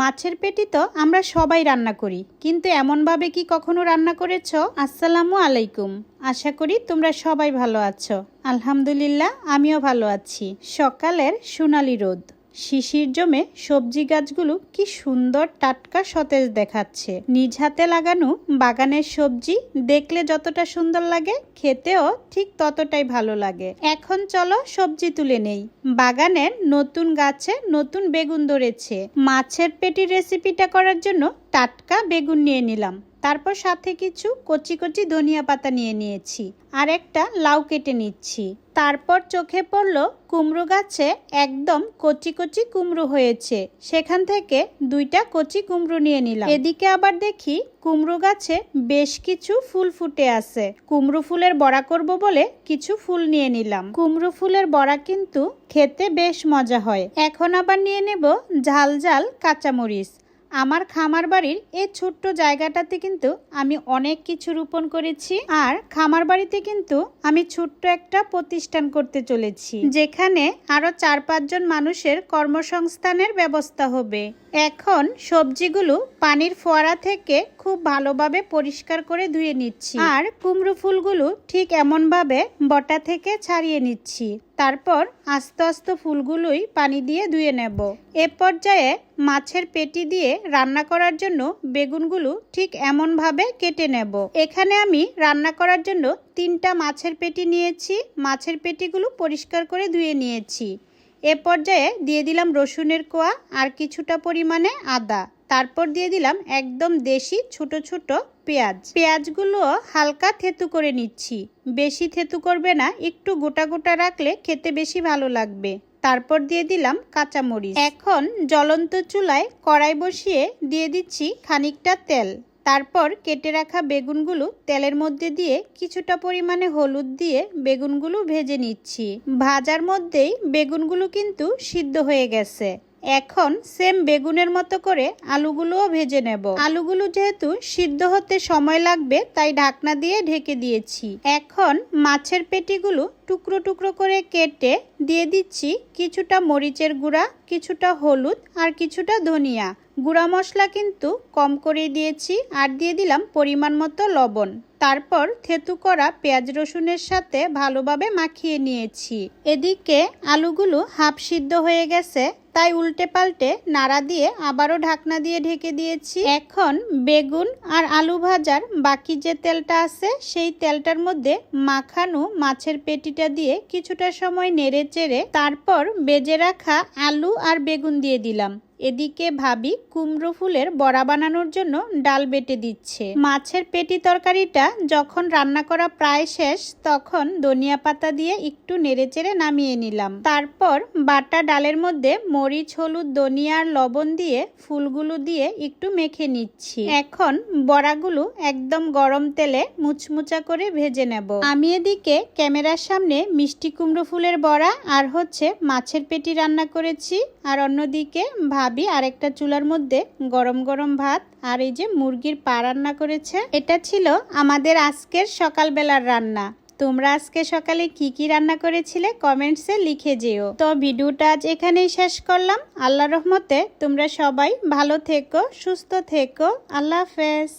মাছের পেটি তো আমরা সবাই রান্না করি, কিন্তু এমনভাবে কি কখনো রান্না করেছ? আসসালামু আলাইকুম। আশা করি তোমরা সবাই ভালো আছো। আলহামদুলিল্লাহ, আমিও ভালো আছি। সকালের সোনালি রোদ। শিশির জমে সবজি গাছগুলো কি সুন্দর টাটকা সতেজ দেখাচ্ছে। নিজ হাতে লাগানো বাগানের সবজি দেখলে যতটা সুন্দর লাগে, খেতেও ঠিক ততটাই ভালো লাগে। এখন চলো সবজি তুলে নেই। বাগানের নতুন গাছে নতুন বেগুন ধরেছে। মাছের পেটির রেসিপিটা করার জন্য টাটকা বেগুন নিয়ে নিলাম। তারপর সাথে কিছু কচি কচি ধনিয়া পাতা নিয়ে নিয়েছি আর একটা লাউ কেটে নিচ্ছি। তারপর চোখে পড়ল কুমড়ো গাছে একদম কচি কচি কুমড়ো হয়েছে। সেখান থেকে দুইটা কচি কুমড়ো নিয়ে নিলাম। এদিকে আবার দেখি কুমড়ো গাছে বেশ কিছু ফুল ফুটে আছে। কুমড়ো ফুলের বড়া করব বলে কিছু ফুল নিয়ে নিলাম। কুমড়ো ফুলের বড়া কিন্তু খেতে বেশ মজা হয়। এখন আবার নিয়ে নেব ঝাল ঝাল কাঁচামরিচ। আমার খামার বাড়ির এই ছোট্ট জায়গাটাতে কিন্তু আমি অনেক কিছু রোপণ করেছি আর খামার বাড়িতে কিন্তু আমি ছোট্ট একটা প্রতিষ্ঠান করতে চলেছি, যেখানে আরও চার পাঁচজন মানুষের কর্মসংস্থানের ব্যবস্থা হবে। এখন সবজিগুলো পানির ফোয়ারা থেকে খুব ভালোভাবে পরিষ্কার করে ধুয়ে নিচ্ছি আর কুমড়ো ফুলগুলো ঠিক এমনভাবে বটা থেকে ছাড়িয়ে নিচ্ছি। তারপর আস্তে আস্তে ফুলগুলোই পানি দিয়ে ধুয়ে নেব। এ পর্যায়ে মাছের পেটি দিয়ে রান্না করার জন্য বেগুনগুলো ঠিক এমনভাবে কেটে নেব। এখানে আমি রান্না করার জন্য তিনটা মাছের পেটি নিয়েছি। মাছের পেটিগুলো পরিষ্কার করে ধুয়ে নিয়েছি। এ পর্যায়ে দিয়ে দিলাম রসুনের কোয়া আর কিছুটা পরিমাণে আদা। তারপর দিয়ে দিলাম একদম দেশি ছোট ছোট পেঁয়াজ। পেঁয়াজগুলো হালকা থেতু করে নিচ্ছি। বেশি থেতু করবে না, একটু গোটা গোটা রাখলে খেতে বেশি ভালো লাগবে। তারপর দিয়ে দিলাম কাঁচামরিচ। এখন জ্বলন্ত চুলায় কড়াই বসিয়ে দিয়ে দিচ্ছি খানিকটা তেল। তারপর কেটে রাখা বেগুনগুলো তেলের মধ্যে দিয়ে কিছুটা পরিমাণে হলুদ দিয়ে বেগুনগুলো ভেজে নিচ্ছি। ভাজার মধ্যেই বেগুনগুলো কিন্তু সিদ্ধ হয়ে গেছে। এখন সেম বেগুনের মতো করে আলুগুলোও ভেজে নেব। আলুগুলো যেহেতু সিদ্ধ হতে সময় লাগবে, তাই ঢাকনা দিয়ে ঢেকে দিয়েছি। এখন মাছের পেটিগুলো টুকরো টুকরো করে কেটে দিয়ে দিচ্ছি কিছুটা মরিচের গুঁড়া, কিছুটা হলুদ আর কিছুটা ধনিয়া। গুঁড়া মশলা কিন্তু কম করে দিয়েছি আর দিয়ে দিলাম পরিমাণ মতো লবণ। তারপর থেতু করা পেঁয়াজ রসুনের সাথে ভালোভাবে মাখিয়ে নিয়েছি। এদিকে আলুগুলো হাফ সিদ্ধ হয়ে গেছে তাই উল্টে পাল্টে নাড়া দিয়ে আবারও ঢাকনা দিয়ে ঢেকে দিয়েছি। এখন বেগুন আর আলু ভাজার বাকি যে তেলটা আছে, সেই তেলটার মধ্যে মাখানো মাছের পেটিটা দিয়ে কিছুটা সময় নেড়ে চেড়ে তারপর বেজে রাখা আলু আর বেগুন দিয়ে দিলাম। এদিকে ভাবি কুমড়ো ফুলের বড়া বানানোর জন্য ডাল বেটে দিচ্ছে। মাছের পেটি তরকারিটা যখন রান্না করা প্রায় শেষ, তখন ধনিয়া পাতা দিয়ে একটু নেড়েচেড়ে নামিয়ে নিলাম। তারপর বাটা ডালের মধ্যে মরিচ, হলুদ, ধনিয়া আর লবণ দিয়ে ফুলগুলো দিয়ে একটু মেখে নিচ্ছি। এখন বড়াগুলো একদম গরম তেলে মুচমুচা করে ভেজে নেব। আমি এদিকে ক্যামেরার সামনে মিষ্টি কুমড়ো ফুলের বড়া আর হচ্ছে মাছের পেটি রান্না করেছি, আর অন্যদিকে ভাবি আরেকটা চুলার মধ্যে গরম গরম ভাত আর এই যে মুরগির পা রান্না করেছে। এটা ছিল আমাদের আজকের সকালবেলার রান্না। তোমরা আজকে সকালে কি কি রান্না করেছিলে কমেন্টসে লিখে যেও। তো ভিডিওটা আজ এখানেই শেষ করলাম। আল্লাহ রহমতে তোমরা সবাই ভালো থেকো, সুস্থ থেকো। আল্লাহ হাফেজ।